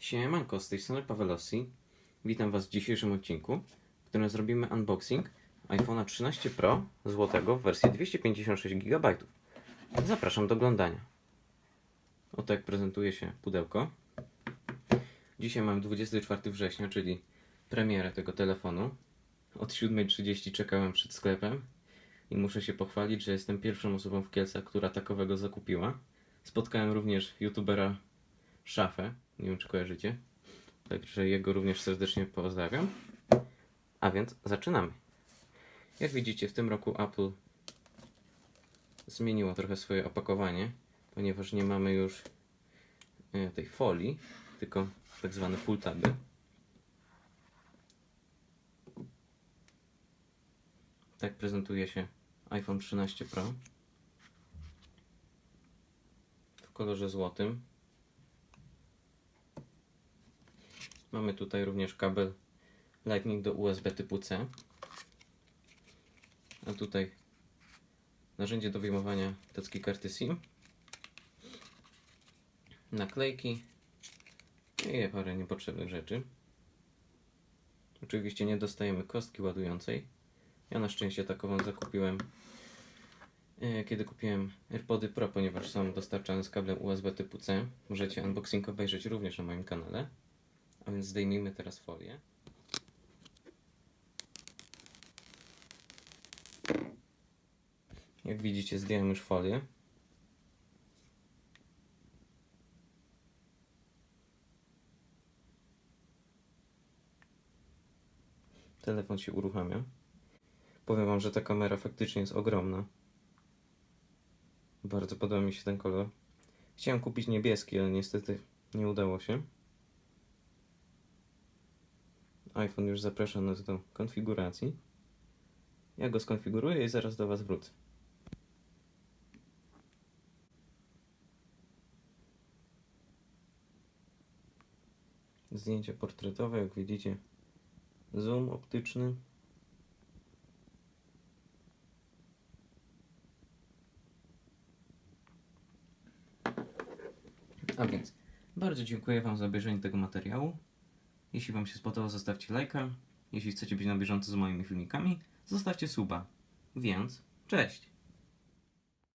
Siemanko, z tej strony Pawelossi. Witam Was w dzisiejszym odcinku, w którym zrobimy unboxing iPhone'a 13 Pro złotego w wersji 256 GB. Zapraszam do oglądania. Oto jak prezentuje się pudełko. Dzisiaj mamy 24 września, czyli premierę tego telefonu. Od 7.30 czekałem przed sklepem i muszę się pochwalić, że jestem pierwszą osobą w Kielcach, która takowego zakupiła. Spotkałem również youtubera Szafę, nie wiem czy kojarzycie, także jego również serdecznie pozdrawiam. A więc zaczynamy. Jak widzicie, w tym roku Apple zmieniło trochę swoje opakowanie, ponieważ nie mamy już e, tej folii, tylko tak zwane full taby. Tak prezentuje się iPhone 13 Pro w kolorze złotym. Mamy tutaj również kabel Lightning do USB typu C. A tutaj narzędzie do wyjmowania tacki karty SIM. Naklejki i parę niepotrzebnych rzeczy. Oczywiście nie dostajemy kostki ładującej. Ja na szczęście takową zakupiłem e, kiedy kupiłem AirPody Pro, ponieważ są dostarczane z kablem USB typu C. Możecie unboxing obejrzeć również na moim kanale. A więc zdejmijmy teraz folię. Jak widzicie, zdjąłem już folię. Telefon się uruchamia. Powiem Wam, że ta kamera faktycznie jest ogromna. Bardzo podoba mi się ten kolor. Chciałem kupić niebieski, ale niestety nie udało się. iPhone już zaprasza nas do konfiguracji. Ja go skonfiguruję i zaraz do Was wrócę. Zdjęcie portretowe, jak widzicie, zoom optyczny. A więc bardzo dziękuję Wam za obejrzenie tego materiału. Jeśli Wam się spodobał, zostawcie lajka. Jeśli chcecie być na bieżąco z moimi filmikami, zostawcie suba. Więc, cześć!